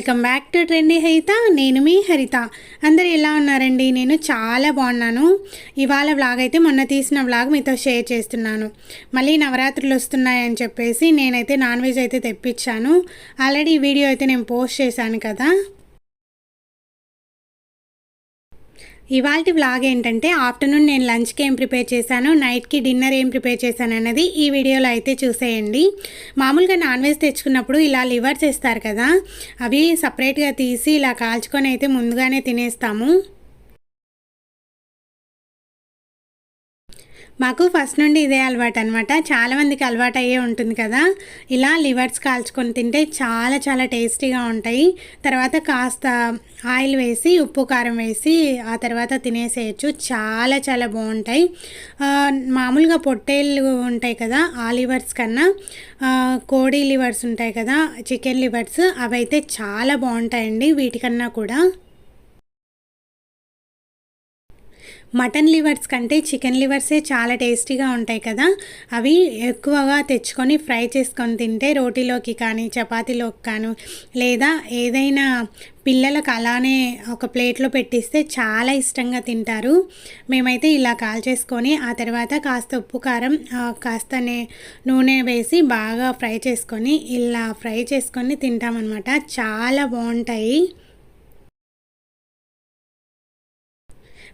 Welcome back to trendy Haritha నేను మీ హరిత. అందరు ఎలా ఉన్నారండి? నేను చాలా బాగున్నాను. ఇవాళ వ్లాగ్ అయితే మొన్న తీసిన వ్లాగ్ మీతో షేర్ చేస్తున్నాను. మళ్ళీ నవరాత్రులు వస్తున్నాయని చెప్పేసి నేనైతే నాన్ వెజ్ అయితే తెప్పించాను. ఆల్రెడీ ఈ వీడియో అయితే నేను పోస్ట్ చేశాను కదా. ఇవాళ వ్లాగ్ ఏంటంటే ఆఫ్టర్నూన్ నేను లంచ్కి ఏం ప్రిపేర్ చేశాను నైట్కి డిన్నర్ ఏం ప్రిపేర్ చేశాను అన్నది ఈ వీడియోలో అయితే చూసేయండి. మామూలుగా నాన్ వెజ్ తెచ్చుకున్నప్పుడు ఇలా లివర్స్ వేస్తారు కదా అవి సపరేట్గా తీసి ఇలా కాల్చుకొని అయితే ముందుగానే తినేస్తాము. మాకు ఫస్ట్ నుండి ఇదే అలవాటు అనమాట చాలామందికి అలవాటు అయ్యే ఉంటుంది కదా. ఇలా లివర్స్ కాల్చుకొని తింటే చాలా చాలా టేస్టీగా ఉంటాయి. తర్వాత కాస్త ఆయిల్ వేసి ఉప్పు కారం వేసి ఆ తర్వాత తినేసేయచ్చు. చాలా చాలా బాగుంటాయి. మామూలుగా పొట్టేళ్ళు ఉంటాయి కదా ఆ లివర్స్ కన్నా కోడి లివర్స్ ఉంటాయి కదా చికెన్ లివర్స్ అవైతే చాలా బాగుంటాయండి వీటికన్నా కూడా. మటన్ లివర్స్ కంటే చికెన్ లివర్సే చాలా టేస్టీగా ఉంటాయి కదా. అవి ఎక్కువగా తెచ్చుకొని ఫ్రై చేసుకొని తింటే రోటీలోకి కానీ చపాతీలోకి కానీ లేదా ఏదైనా పిల్లలకు అలానే ఒక ప్లేట్లో పెట్టిస్తే చాలా ఇష్టంగా తింటారు. మేమైతే ఇలా కాల్ చేసుకొని ఆ తర్వాత కాస్త ఉప్పు కారం కాస్త నూనె వేసి బాగా ఫ్రై చేసుకొని ఇలా ఫ్రై చేసుకొని తింటామన్నమాట. చాలా బాగుంటాయి.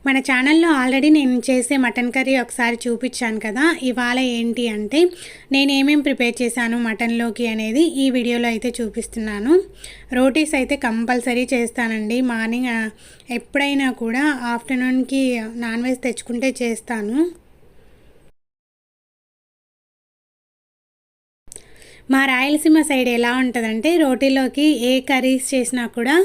మన ఛానల్లో ఆల్రెడీ నేను చేసే మటన్ కర్రీ ఒకసారి చూపించాను కదా ఇవాళ ఏంటి అంటే నేను ఏమేమి ప్రిపేర్ చేశాను మటన్లోకి అనేది ఈ వీడియోలో అయితే చూపిస్తున్నాను. రోటీస్ అయితే కంపల్సరీ చేస్తానండి. మార్నింగ్ ఎప్పుడైనా కూడా ఆఫ్టర్నూన్కి నాన్ వెజ్ తెచ్చుకుంటే చేస్తాను. మా రాయలసీమ సైడ్ ఎలా ఉంటుందంటే రోటీలోకి ఏ కర్రీస్ చేసినా కూడా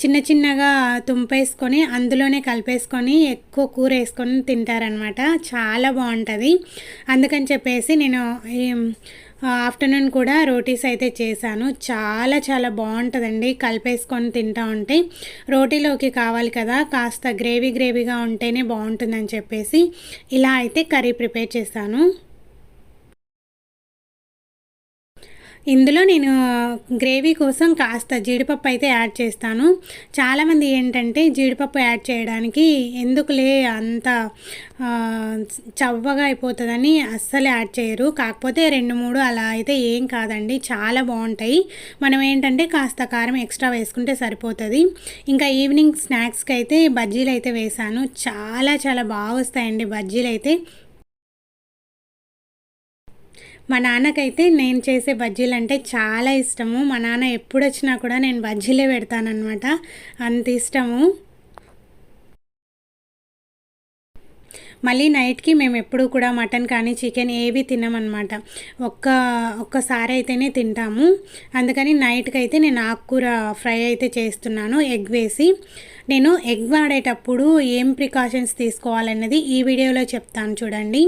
చిన్న చిన్నగా తుంపేసుకొని అందులోనే కలిపేసుకొని ఎక్కువ కూర వేసుకొని తింటారనమాట చాలా బాగుంటుంది. అందుకని చెప్పేసి నేను ఆఫ్టర్నూన్ కూడా రోటీస్ అయితే చేశాను. చాలా చాలా బాగుంటుందండి కలిపేసుకొని తింటా ఉంటే. రోటీలోకి కావాలి కదా కాస్త గ్రేవీ గ్రేవీగా ఉంటేనే బాగుంటుందని చెప్పేసి ఇలా అయితే కర్రీ ప్రిపేర్ చేశాను. ఇందులో నేను గ్రేవీ కోసం కాస్త జీడిపప్పు అయితే యాడ్ చేస్తాను. చాలామంది ఏంటంటే జీడిపప్పు యాడ్ చేయడానికి ఎందుకులే అంత చవ్వగా అయిపోతుందని అస్సలు యాడ్ చేయరు. కాకపోతే రెండు మూడు అలా అయితే ఏం కాదండి. చాలా బాగుంటాయి. మనం ఏంటంటే కాస్త కారం ఎక్స్ట్రా వేసుకుంటే సరిపోతుంది. ఇంకా ఈవినింగ్ స్నాక్స్కి అయితే బజ్జీలు అయితే వేసాను. చాలా చాలా బాగా వస్తాయండి బజ్జీలు అయితే మా నాన్నకైతే నేను చేసే బజ్జీలు అంటే చాలా ఇష్టము. మా నాన్న ఎప్పుడు వచ్చినా కూడా నేను బజ్జీలే పెడతానమాట అంత ఇష్టము. మళ్ళీ నైట్కి మేము ఎప్పుడు కూడా మటన్ కానీ చికెన్ ఏవి తినమన్నమాట. ఒక్క ఒక్కసారి అయితేనే తింటాము. అందుకని నైట్కి అయితే నేను ఆకుకూర ఫ్రై అయితే చేస్తున్నాను ఎగ్ వేసి. నేను ఎగ్ వాడేటప్పుడు ఏం ప్రికాషన్స్ తీసుకోవాలన్నది ఈ వీడియోలో చెప్తాను చూడండి.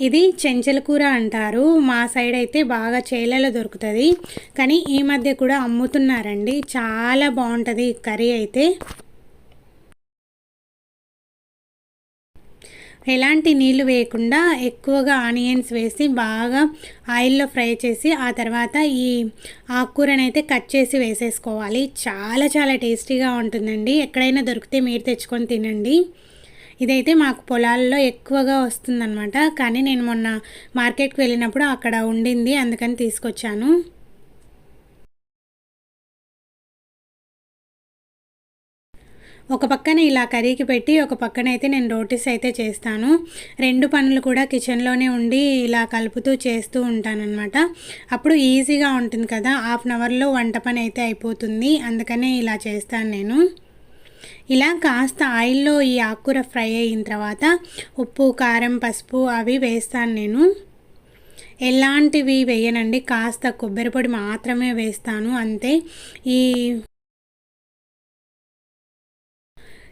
ఇది చెంచల కూర అంటారు. మా సైడ్ అయితే బాగా చేలలో దొరుకుతుంది. కానీ ఈ మధ్య కూడా అమ్ముతున్నారండి. చాలా బాగుంటుంది కర్రీ అయితే. ఎలాంటి నీళ్ళు వేయకుండా ఎక్కువగా ఆనియన్స్ వేసి బాగా ఆయిల్లో ఫ్రై చేసి ఆ తర్వాత ఈ ఆకుకూరనైతే కట్ చేసి వేసేసుకోవాలి. చాలా చాలా టేస్టీగా ఉంటుందండి. ఎక్కడైనా దొరికితే మీరు తెచ్చుకొని తినండి. ఇదైతే మాకు పొలాల్లో ఎక్కువగా వస్తుందన్నమాట. కానీ నేను మొన్న మార్కెట్కి వెళ్ళినప్పుడు అక్కడ ఉండింది అందుకని తీసుకొచ్చాను. ఒక పక్కన ఇలా కర్రీకి పెట్టి ఒక పక్కన అయితే నేను రోటీస్ అయితే చేస్తాను. రెండు పనులు కూడా కిచెన్లోనే ఉండి ఇలా కలుపుతూ చేస్తూ ఉంటానన్నమాట. అప్పుడు ఈజీగా ఉంటుంది కదా హాఫ్ అన్ అవర్లో వంట పని అయితే అయిపోతుంది అందుకనే ఇలా చేస్తాను నేను. ఇలా కాస్త ఆయిల్లో ఈ ఆకుకూర ఫ్రై అయిన తర్వాత ఉప్పు కారం పసుపు అవి వేస్తాను నేను. ఎలాంటివి వేయనండి? కాస్త కొబ్బరి పొడి మాత్రమే వేస్తాను అంతే. ఈ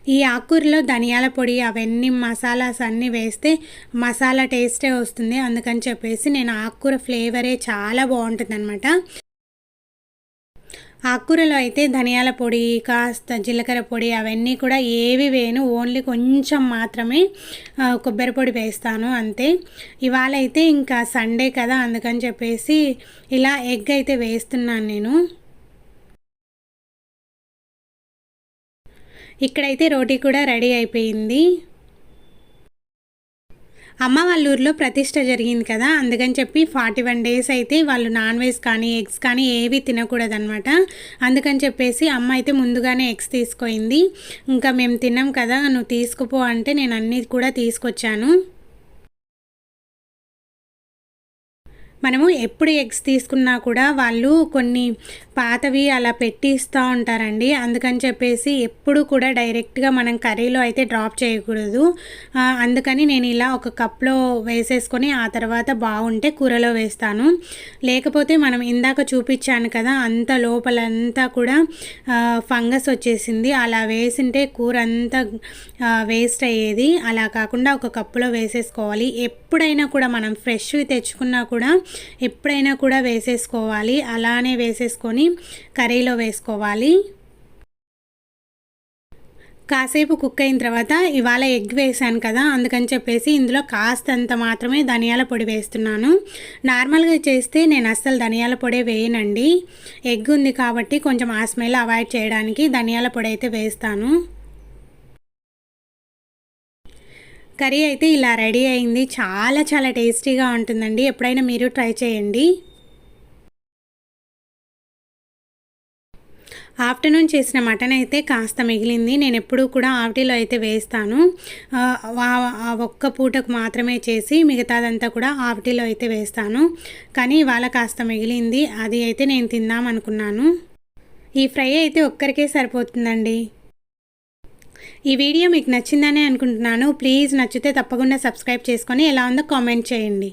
ఈ ఆకుకూరలో ధనియాల పొడి అవన్నీ మసాలాస్ అన్నీ వేస్తే మసాలా టేస్టే వస్తుంది. అందుకని చెప్పేసి నేను ఆకుకూర ఫ్లేవరే చాలా బాగుంటుంది అనమాట ఆకుకూరలో అయితే ధనియాల పొడి కాస్త జీలకర్ర పొడి అవన్నీ కూడా ఏవి వేయను. ఓన్లీ కొంచెం మాత్రమే కొబ్బరి పొడి వేస్తాను అంతే. ఇవాళ అయితే ఇంకా సండే కదా అందుకని చెప్పేసి ఇలా ఎగ్ అయితే వేస్తున్నాను నేను. ఇక్కడైతే రోటీ కూడా రెడీ అయిపోయింది. అమ్మ వాళ్ళ ఊర్లో ప్రతిష్ట జరిగింది కదా అందుకని చెప్పి ఫార్టీ వన్ డేస్ అయితే వాళ్ళు నాన్ వెజ్ కానీ ఎగ్స్ కానీ ఏవి తినకూడదనమాట అందుకని చెప్పేసి అమ్మ అయితే ముందుగానే ఎగ్స్ తీసుకొయింది. ఇంకా మేము తిన్నాం కదా నువ్వు తీసుకుపో అంటే నేను అన్నీ కూడా తీసుకొచ్చాను. మనము ఎప్పుడు ఎగ్స్ తీసుకున్నా కూడా వాళ్ళు కొన్ని పాతవి అలా పెట్టి ఇస్తూ ఉంటారండి. అందుకని చెప్పేసి ఎప్పుడు కూడా డైరెక్ట్గా మనం కర్రీలో అయితే డ్రాప్ చేయకూడదు. అందుకని నేను ఇలా ఒక కప్లో వేసేసుకొని ఆ తర్వాత బాగుంటే కూరలో వేస్తాను. లేకపోతే మనం ఇందాక చూపించాను కదా అంత లోపలంతా కూడా ఫంగస్ వచ్చేసింది. అలా వేసింటే కూర అంతా వేస్ట్ అయ్యేది. అలా కాకుండా ఒక కప్పులో వేసేసుకోవాలి. ఎప్పుడైనా కూడా మనం ఫ్రెష్ తెచ్చుకున్నా కూడా ఎప్పుడైనా కూడా వేసేసుకోవాలి. అలానే వేసేసుకొని కర్రీలో వేసుకోవాలి. కాసేపు కుక్ అయిన తర్వాత ఇవాళ ఎగ్ వేసాను కదా అందుకని చెప్పేసి ఇందులో కాస్తంత మాత్రమే ధనియాల పొడి వేస్తున్నాను. నార్మల్గా చేస్తే నేను అస్సలు ధనియాల పొడి వేయనండి. ఎగ్ ఉంది కాబట్టి కొంచెం ఆ స్మెల్ అవాయిడ్ చేయడానికి ధనియాల పొడి అయితే వేస్తాను. కర్రీ అయితే ఇలా రెడీ అయింది. చాలా చాలా టేస్టీగా ఉంటుందండి. ఎప్పుడైనా మీరు ట్రై చేయండి. ఆఫ్టర్నూన్ చేసిన మటన్ అయితే కాస్త మిగిలింది. నేను ఎప్పుడూ కూడా ఆవిటిలో అయితే వేస్తాను. ఒక్క పూటకు మాత్రమే చేసి మిగతాదంతా కూడా ఆవిటిలో అయితే వేస్తాను. కానీ ఇవాళ కాస్త మిగిలింది. అది అయితే నేను తిందాం అనుకున్నాను. ఈ ఫ్రై అయితే ఒక్కరికే సరిపోతుందండి. ఈ వీడియో మీకు నచ్చిందనే అనుకుంటున్నాను. ప్లీజ్ నచ్చితే తప్పకుండా సబ్స్క్రైబ్ చేసుకొని ఎలా ఉందో కామెంట్ చేయండి.